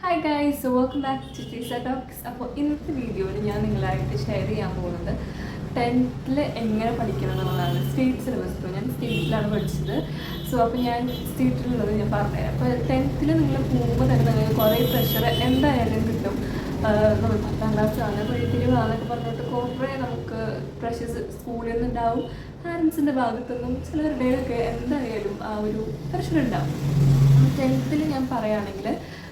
Hi guys welcome back to Teesa talks അപ്പോൾ ഇന്നത്തെ വീഡിയോയിൽ ഞാൻ നിങ്ങളായിട്ട് ഷെയർ ചെയ്യാൻ പോകുന്നത് ടെൻത്തിൽ എങ്ങനെ പഠിക്കണം എന്നുള്ളതാണ്. സ്റ്റേറ്റ് സിലബസ് ഇപ്പോൾ ഞാൻ സ്റ്റേറ്റിലാണ് പഠിച്ചത്. സോ അപ്പോൾ ഞാൻ സ്റ്റേറ്റിലുള്ളത് ഞാൻ പറഞ്ഞുതരാം. അപ്പോൾ ടെൻത്തിൽ നിങ്ങൾ പോകുമ്പോൾ തന്നെ നിങ്ങൾക്ക് കുറേ പ്രഷർ എന്തായാലും കിട്ടും. നമ്മൾ പത്താം ക്ലാസ് ആണ്. വഴിത്തിരിവാന്നൊക്കെ പറഞ്ഞിട്ട് കുറേ നമുക്ക് പ്രഷേഴ്സ് സ്കൂളിൽ നിന്നുണ്ടാവും. പാരൻസിന്റെ ഭാഗത്തുനിന്നും ചിലവരുടെയൊക്കെ എന്തായാലും ആ ഒരു പ്രഷർ ഉണ്ടാവും. ടെൻത്തിൽ ഞാൻ പറയുകയാണെങ്കിൽ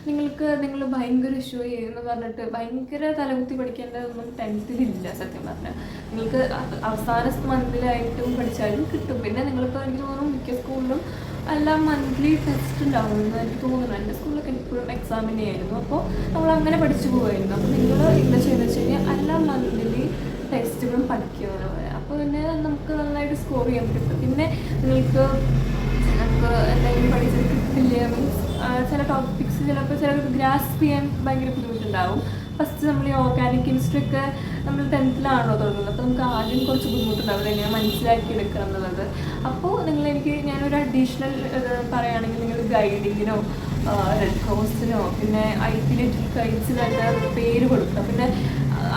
നിങ്ങൾക്ക് നിങ്ങൾ ഭയങ്കര ഇഷ്യൂ എന്ന് പറഞ്ഞിട്ട് ഭയങ്കര തലകുത്തി പഠിക്കേണ്ടതൊന്നും ടെൻത്തിലില്ല സത്യം പറഞ്ഞാൽ നിങ്ങൾക്ക് അവ- അവസാന മന്തിലായിട്ടും പഠിച്ചാലും കിട്ടും. പിന്നെ നിങ്ങളിപ്പോൾ എനിക്ക് തോന്നുന്നു മിക്ക സ്കൂളിലും എല്ലാം മന്ത്ലി ടെസ്റ്റ് ഉണ്ടാവും എന്ന് എനിക്ക് തോന്നുന്നു. എന്റെ സ്കൂളിലൊക്കെ എപ്പോഴും എക്സാമിനെ ആയിരുന്നു അപ്പോൾ നമ്മൾ അങ്ങനെ പഠിച്ചു പോകുമായിരുന്നു അപ്പോൾ നിങ്ങൾ എന്താ ചെയ്യുന്നത് വെച്ച് കഴിഞ്ഞാൽ എല്ലാ മന്ത്ലി ടെസ്റ്റുകളും പഠിക്കുന്നത് അപ്പോൾ പിന്നെ നമുക്ക് നന്നായിട്ട് സ്കോർ ചെയ്യാൻ പറ്റും. പിന്നെ നിങ്ങൾക്ക് നമുക്ക് എന്തെങ്കിലും പഠിച്ചത് കിട്ടില്ല മീൻസ് ചില ടോപ്പിക്സ് ചിലപ്പോൾ ചില ഗ്രാസ്പ് ചെയ്യാൻ ഭയങ്കര ബുദ്ധിമുട്ടുണ്ടാവും. ഫസ്റ്റ് നമ്മൾ ഈ ഓർഗാനിക് കെമിസ്ട്രി ഒക്കെ നമ്മൾ ടെൻത്തിലാണല്ലോ തുടങ്ങുന്നത്. അപ്പോൾ നമുക്ക് ആദ്യം കുറച്ച് ബുദ്ധിമുട്ടുണ്ടാവും. അതെങ്ങനെ മനസ്സിലാക്കി എടുക്കണം എന്നുള്ളത്. അപ്പോൾ നിങ്ങൾ എനിക്ക് ഞാനൊരു അഡീഷണൽ പറയുകയാണെങ്കിൽ നിങ്ങൾ ഗൈഡിങ്ങിനോ റെഡ് ക്രോസിനോ പിന്നെ ഐ പി ലിറ്റിൽ കൈറ്റ്സിനൊക്കെ പേര് കൊടുക്കുക. പിന്നെ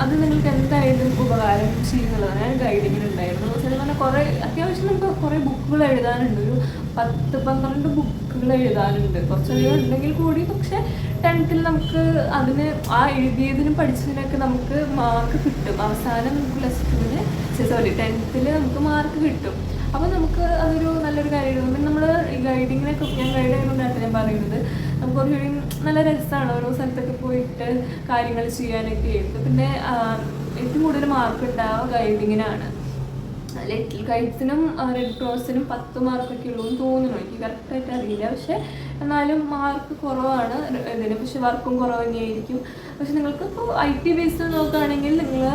അത് നിങ്ങൾക്ക് എന്തായാലും ഉപകാരം ചെയ്യുന്നുള്ളതാണ് ഞാൻ ഗൈഡിങ്ങിൽ ഉണ്ടായിരുന്നു. ചില പറഞ്ഞാൽ കുറേ അത്യാവശ്യം നമുക്ക് കുറേ ബുക്കുകൾ എഴുതാനുണ്ട്. ഒരു പത്ത് പന്ത്രണ്ട് ബുക്കുകൾ എഴുതാനുണ്ട്. കുറച്ചധികം ഉണ്ടെങ്കിൽ കൂടി പക്ഷേ ടെൻത്തിൽ നമുക്ക് അതിന് ആ എഴുതിയതിനും പഠിച്ചതിനൊക്കെ നമുക്ക് മാർക്ക് കിട്ടും. അവസാനം പ്ലസ് ടുവിന് സോറി ടെൻത്തിൽ നമുക്ക് മാർക്ക് കിട്ടും. അപ്പോൾ നമുക്ക് അതൊരു നല്ലൊരു കാര്യമായിരുന്നു. പിന്നെ നമ്മൾ ഗൈഡിങ്ങിനൊക്കെ ഞാൻ ഗൈഡ് ആയതുകൊണ്ട് അത്രയും പറയുന്നത്. നമുക്ക് കുറച്ചുകൂടി നല്ല രസമാണ് ഓരോ സ്ഥലത്തൊക്കെ പോയിട്ട് കാര്യങ്ങൾ ചെയ്യാനൊക്കെ. ആയിട്ട് പിന്നെ ഏറ്റവും കൂടുതൽ മാർക്ക് ഉണ്ടാവുക ഗൈഡിങ്ങിനാണ് ലിറ്റിൽ ഗൈഡ്സിനും റെഡ് ക്രോസിനും പത്ത് മാർക്കൊക്കെ ഉള്ളൂ എന്ന് തോന്നുന്നു. എനിക്ക് കറക്റ്റായിട്ട് അറിയില്ല. പക്ഷെ എന്നാലും മാർക്ക് കുറവാണ്. ഇതിന് പക്ഷെ വർക്കും കുറവ് തന്നെയായിരിക്കും. പക്ഷെ നിങ്ങൾക്ക് ഇപ്പോൾ ഐ ടി ബേസ്ഡ് നോക്കുകയാണെങ്കിൽ നിങ്ങൾ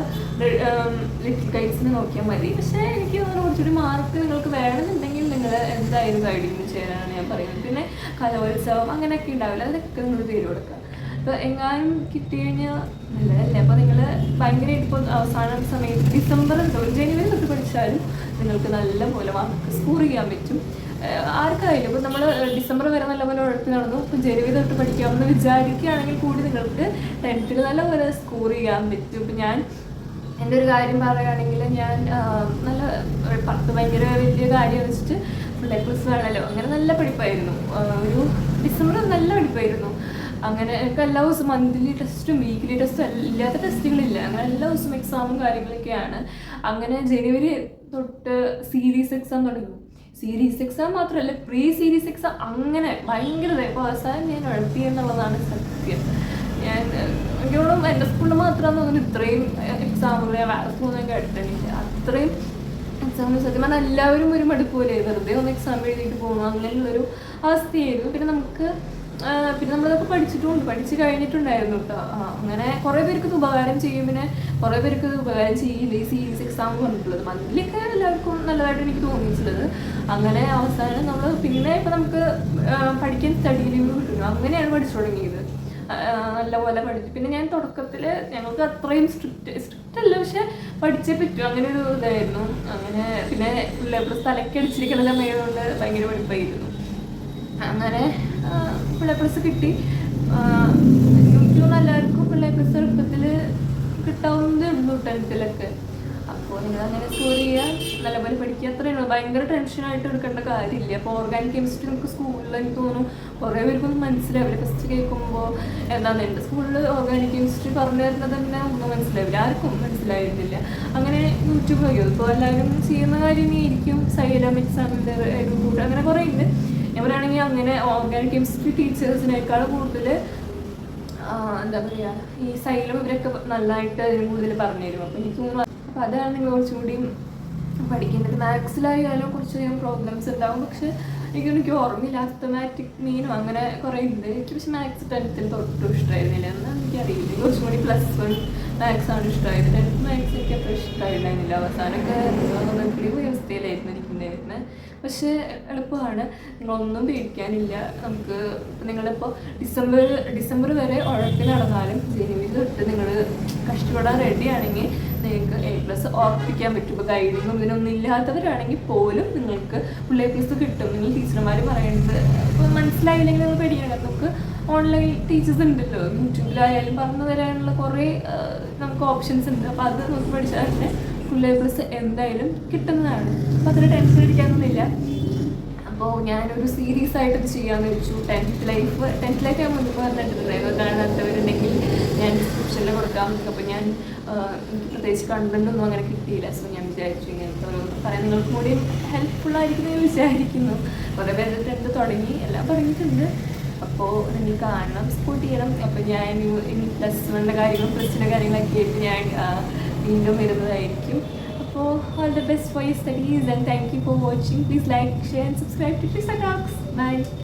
ലിറ്റിൽ ഗൈഡ്സിന് നോക്കിയാൽ മതി. പക്ഷേ എനിക്ക് തോന്നുന്നു കുറച്ചുകൂടി മാർക്ക് നിങ്ങൾക്ക് വേണമെന്നുണ്ടെങ്കിൽ നിങ്ങൾ എന്തായാലും ഗൈഡിങ്ങിന് ചേരാനാണ് ഞാൻ പറയുന്നത്. പിന്നെ കലോത്സവം അങ്ങനെയൊക്കെ ഉണ്ടാവില്ല. അതൊക്കെ നിങ്ങൾ പേര് കൊടുക്കുക. ഇപ്പോൾ എങ്ങാനും കിട്ടി കഴിഞ്ഞാൽ നല്ലതല്ലേ അപ്പോൾ നിങ്ങൾ ഭയങ്കരമായിട്ട് ഇപ്പോൾ അവസാന സമയത്ത് ഡിസംബർ തൊട്ട് ജനുവരി തൊട്ട് പഠിച്ചാലും നിങ്ങൾക്ക് നല്ല പോലെ മാർക്ക് സ്കോർ ചെയ്യാൻ പറ്റും. ആർക്കായാലും ഇപ്പോൾ നമ്മൾ ഡിസംബർ വരെ നല്ല പോലെ ഉഴപ്പി നടന്നു. ഇപ്പോൾ ജനുവരി തൊട്ട് പഠിക്കാമെന്ന് വിചാരിക്കുകയാണെങ്കിൽ കൂടി നിങ്ങൾക്ക് ടെൻത്തിൽ നല്ല പോലെ സ്കോർ ചെയ്യാൻ പറ്റും. ഇപ്പം ഞാൻ എന്റെ ഒരു കാര്യം പറയുകയാണെങ്കിൽ ഞാൻ നല്ല പത്ത് ഭയങ്കര വലിയ കാര്യം വെച്ചിട്ട് ഫുൾ എ പ്ലസ് വേണമല്ലോ അങ്ങനെ നല്ല പഠിപ്പായിരുന്നു. ഒരു ഡിസംബർ നല്ല പഠിപ്പായിരുന്നു. അങ്ങനെ എനിക്ക് എല്ലാ ദിവസവും മന്ത്ലി ടെസ്റ്റും വീക്ക്ലി ടെസ്റ്റും ഇല്ലാത്ത ടെസ്റ്റുകളില്ല അങ്ങനെ എല്ലാ ദിവസവും എക്സാമും കാര്യങ്ങളൊക്കെയാണ്. അങ്ങനെ ജനുവരി തൊട്ട് സീരീസ് എക്സാം തുടങ്ങി. സീരീസ് എക്സാം മാത്രമല്ല പ്രീ സീരീസ് എക്സാം അങ്ങനെ ഭയങ്കര അവസാനം ഞാൻ ഉഴപ്പി എന്നുള്ളതാണ് സത്യം. ഞാൻ എനിക്കോളം എന്റെ സ്കൂളിൽ മാത്രമാണ് തോന്നുന്നു ഇത്രയും എക്സാമുകൾ വേറെ സ്കൂളിൽ കേട്ടിട്ടില്ല. അത്രയും എക്സാമിന് സത്യം പറഞ്ഞാൽ എല്ലാവരും ഒരു മടുപ്പ് പോലെ വെറുതെ ഒന്ന് എക്സാം എഴുതിയിട്ട് പോകുന്നു അങ്ങനെയുള്ളൊരു അവസ്ഥയായിരുന്നു. പിന്നെ നമുക്ക് പിന്നെ നമ്മളതൊക്കെ പഠിച്ചിട്ടുണ്ട് പഠിച്ച് കഴിഞ്ഞിട്ടുണ്ടായിരുന്നു കേട്ടോ അങ്ങനെ കുറേ പേർക്ക് ഇത് ഉപകാരം ചെയ്യും. പിന്നെ കുറേ പേർക്ക് ഇത് ഉപകാരം ചെയ്യില്ല. ഈ സീരീസ് എക്സാം പറഞ്ഞിട്ടുള്ളത് മന്ത്ലിയൊക്കെ എല്ലാവർക്കും നല്ലതായിട്ട് എനിക്ക് തോന്നിയിട്ടുള്ളത്. അങ്ങനെ അവസാനം നമ്മൾ പിന്നെ ഇപ്പം നമുക്ക് പഠിക്കാൻ സ്റ്റഡി ലീവ് കിട്ടുന്നു അങ്ങനെയാണ് പഠിച്ചു തുടങ്ങിയത്. നല്ലപോലെ പഠിച്ചു. പിന്നെ ഞാൻ തുടക്കത്തിൽ ഞങ്ങൾക്ക് അത്രയും സ്ട്രിക്റ്റ് സ്ട്രിക്റ്റ് അല്ല പക്ഷെ പഠിച്ചേ പറ്റും. അങ്ങനെ ഒരു ഇതായിരുന്നു. അങ്ങനെ പിന്നെ പിള്ളേർ തലക്കടിച്ചിരിക്കുന്ന കൊണ്ട് ഭയങ്കര പഠിപ്പായിരുന്നു അങ്ങനെ പിള്ളേ പ്ലസ് കിട്ടി. യൂട്യൂബിൽ എല്ലാവർക്കും പിള്ളേ പ്ലസ് എളുപ്പത്തിൽ കിട്ടാവുന്നതേ ഉള്ളൂ ടെൻത്തിലൊക്കെ അപ്പോൾ നിങ്ങൾ അങ്ങനെ സ്കോർ ചെയ്യുക നല്ലപോലെ പഠിക്കുക. അത്രയേ ഉള്ളൂ. ഭയങ്കര ടെൻഷനായിട്ട് എടുക്കേണ്ട കാര്യമില്ല. അപ്പോൾ ഓർഗാനിക് കെമിസ്ട്രി നമുക്ക് സ്കൂളിൽ എനിക്ക് തോന്നുന്നു കുറേ പേർക്കൊന്നും മനസ്സിലാവില്ല. ഫസ്റ്റ് കേൾക്കുമ്പോൾ എന്താണ് എന്റെ സ്കൂളിൽ ഓർഗാനിക് കെമിസ്ട്രി പറഞ്ഞു തരുന്നത് തന്നെ ഒന്നും മനസ്സിലാവില്ല. ആർക്കും മനസ്സിലായിരുന്നില്ല. അങ്ങനെ യൂട്യൂബ് നോക്കി. ഇപ്പോൾ എല്ലാവരും ചെയ്യുന്ന കാര്യം ആയിരിക്കും സൈലം എക്സാമിന്റെ കൂട്ട് അങ്ങനെ കുറേ ഉണ്ട് പറയുകയാണെങ്കിൽ അങ്ങനെ ഓർഗാനിക് കെമിസ്ട്രി ടീച്ചേഴ്സിനേക്കാൾ കൂടുതൽ എന്താ പറയുക ഈ സൈലം ഇവരൊക്കെ നന്നായിട്ട് അതിന് കൂടുതൽ പറഞ്ഞു തരും അപ്പം എനിക്ക് തോന്നുന്നു അപ്പം അതാണ് നിങ്ങൾ കുറച്ചും കൂടി മാത്സിലായാലും കുറച്ചധികം പ്രോബ്ലംസ് ഉണ്ടാവും. പക്ഷെ എനിക്ക് ഓർമ്മയില്ല അസ്തമാറ്റിക് മീനും അങ്ങനെ കുറേ ഉണ്ട്. എനിക്ക് പക്ഷെ മാത്സ് ടെൻത്തിൽ തൊട്ടും ഇഷ്ടമായിരുന്നില്ല എന്നാണ് എനിക്കറിയില്ല കുറച്ചും കൂടി പ്ലസ് വൺ മാത്സ് ആണ് ഇഷ്ടമായത് ടെൻത്ത് മാത്സ് എനിക്ക് അത്ര ഇഷ്ടമായിരുന്നില്ല അവസാനമൊക്കെ കിളി വ്യവസ്ഥയിലായിരുന്നു ഇരിക്കുന്നുണ്ടായിരുന്നത് പക്ഷേ എളുപ്പമാണ്. നിങ്ങളൊന്നും പേടിക്കാനില്ല. നമുക്ക് നിങ്ങളിപ്പോൾ ഡിസംബർ ഡിസംബർ വരെ ഉഴപ്പിൽ നടന്നാലും ജനുവരി തൊട്ട് നിങ്ങൾ കഷ്ടപ്പെടാൻ റെഡിയാണെങ്കിൽ നിങ്ങൾക്ക് പ്ലസ് ഉറപ്പിക്കാൻ പറ്റും. ഇപ്പോൾ ഗൈഡിങ്ങും ഇതിനൊന്നും ഇല്ലാത്തവരാണെങ്കിൽ പോലും നിങ്ങൾക്ക് ഫുൾ പ്ലസ് കിട്ടും നിങ്ങൾ ടീച്ചർമാർ പറയുന്നത് ഇപ്പോൾ മനസ്സിലായില്ലെങ്കിൽ നിങ്ങൾ പേടിക്കണം നമുക്ക് ഓൺലൈൻ ടീച്ചേഴ്സ് ഉണ്ടല്ലോ. യൂട്യൂബിലായാലും പറഞ്ഞു തരാനുള്ള കുറേ നമുക്ക് ഓപ്ഷൻസ് ഉണ്ട്. അപ്പോൾ അത് നോക്കി പഠിച്ചാൽ തന്നെ ഫുൾ പ്ലസ് എന്തായാലും കിട്ടുന്നതാണ്. അപ്പോൾ അതിന് ടെൻഷൻ അടിക്കാനൊന്നുമില്ല അപ്പോൾ ഞാനൊരു സീരീസ് ആയിട്ട് ഇത് ചെയ്യാമെന്ന് വെച്ചു ടെൻത്ത് ലൈഫ് ടെൻത്ത് ലൈഫ് ഞാൻ മുൻപ് പറഞ്ഞിട്ടുണ്ടായിരുന്നു കാണാത്തവരുണ്ടെങ്കിൽ ഞാൻ ഡിസ്ക്രിപ്ഷനിൽ കൊടുക്കാം അപ്പോൾ ഞാൻ പ്രത്യേകിച്ച് കണ്ടന്റ് ഒന്നും അങ്ങനെ കിട്ടിയില്ല. സോ ഞാൻ വിചാരിച്ചു ഇങ്ങനത്തെ ഓരോന്ന് പറയാൻ നിങ്ങൾക്ക് കൂടി ഹെൽപ്ഫുൾ ആയിരിക്കും എന്ന് വിചാരിക്കുന്നു. കുറേ പേര് ടെൻത്ത് തുടങ്ങി. എല്ലാം പറഞ്ഞിട്ടുണ്ട്. അപ്പോൾ നിങ്ങൾ കാണണം സപ്പോർട്ട് ചെയ്യണം. അപ്പോൾ ഞാൻ പ്ലസ് വണ്ണിന്റെ കാര്യങ്ങളും പ്ലസ് ടുന്റെ കാര്യങ്ങളൊക്കെ ആയിട്ട് ഞാൻ വീണ്ടും വരുന്നതായിരിക്കും. all the best for your studies and thank you for watching. Please like, share and subscribe to Trisha Talks. Bye.